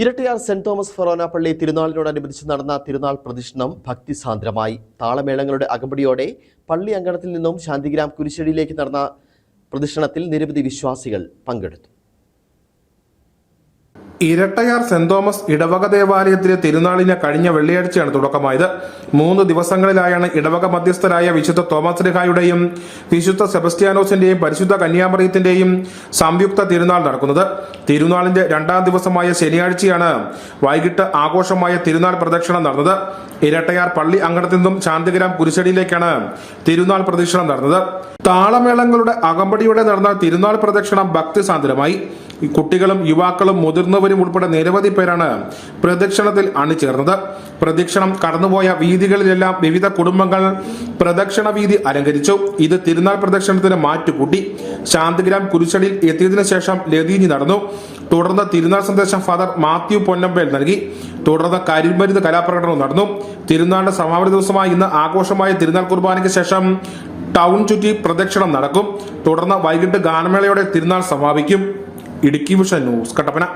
Irattayar saint Thomas Forane പള്ളി തിരുനാളിനോടനുബന്ധിച്ച് നടന്ന തിരുനാൾ പ്രദക്ഷിണം ഭക്തിസാന്ദ്രമായി. താളമേളങ്ങളുടെ അകമ്പടിയോടെ പള്ളി അങ്കണത്തിൽ നിന്നും ശാന്തിഗ്രാം കുരിശടിയിലേക്ക് നടന്ന പ്രദക്ഷിണത്തിൽ നിരവധി വിശ്വാസികൾ പങ്കെടുത്തു. ഇരട്ടയാർ സെന്റ് തോമസ് ഇടവക ദേവാലയത്തിലെ തിരുനാളിന് കഴിഞ്ഞ വെള്ളിയാഴ്ചയാണ് തുടക്കമായത്. മൂന്ന് ദിവസങ്ങളിലായാണ് ഇടവക മധ്യസ്ഥരായ വിശുദ്ധ തോമസ് ലിഹായുടെയും വിശുദ്ധ സെബസ്റ്റ്യാനോസിന്റെയും പരിശുദ്ധ കന്യാമറിയത്തിന്റെയും സംയുക്ത തിരുനാൾ നടക്കുന്നത്. തിരുനാളിന്റെ രണ്ടാം ദിവസമായ ശനിയാഴ്ചയാണ് വൈകിട്ട് ആഘോഷമായ തിരുനാൾ പ്രദക്ഷിണം നടന്നത്. ഇരട്ടയാർ പള്ളി അങ്കണത്തിൽ നിന്നും ശാന്തിഗ്രാം കുരിശടിയിലേക്കാണ് തിരുനാൾ പ്രദക്ഷിണം നടന്നത്. താളമേളങ്ങളുടെ അകമ്പടിയോടെ നടന്ന തിരുനാൾ പ്രദക്ഷിണം ഭക്തിസാന്ദ്രമായി. കുട്ടികളും യുവാക്കളും മുതിർന്നവരും ഉൾപ്പെടെ നിരവധി പേരാണ് പ്രദക്ഷിണത്തിൽ അണിചേർന്നത്. പ്രദക്ഷിണം കടന്നുപോയ വീതികളിലെല്ലാം വിവിധ കുടുംബങ്ങൾ പ്രദക്ഷിണ വീതി അലങ്കരിച്ചു. ഇത് തിരുനാൾ പ്രദക്ഷിണത്തിന് മാറ്റുകൂട്ടി. ശാന്തിഗ്രാം കുരിശടിയിൽ എത്തിയതിനു ശേഷം ലതീഞ്ഞി നടന്നു. തുടർന്ന് തിരുനാൾ സന്ദേശം ഫാദർ മാത്യു പൊന്നമ്പേൽ നൽകി. തുടർന്ന് കരിമരുന്ന് കലാപ്രകടനവും നടന്നു. തിരുനാളിന്റെ സമാപന ദിവസമായ ഇന്ന് ആഘോഷമായ തിരുനാൾ കുർബാനയ്ക്ക് ശേഷം ടൗൺ ചുറ്റി പ്രദക്ഷിണം നടക്കും. തുടർന്ന് വൈകിട്ട് ഗാനമേളയോടെ തിരുനാൾ സമാപിക്കും. Idukki vision news Kattappana.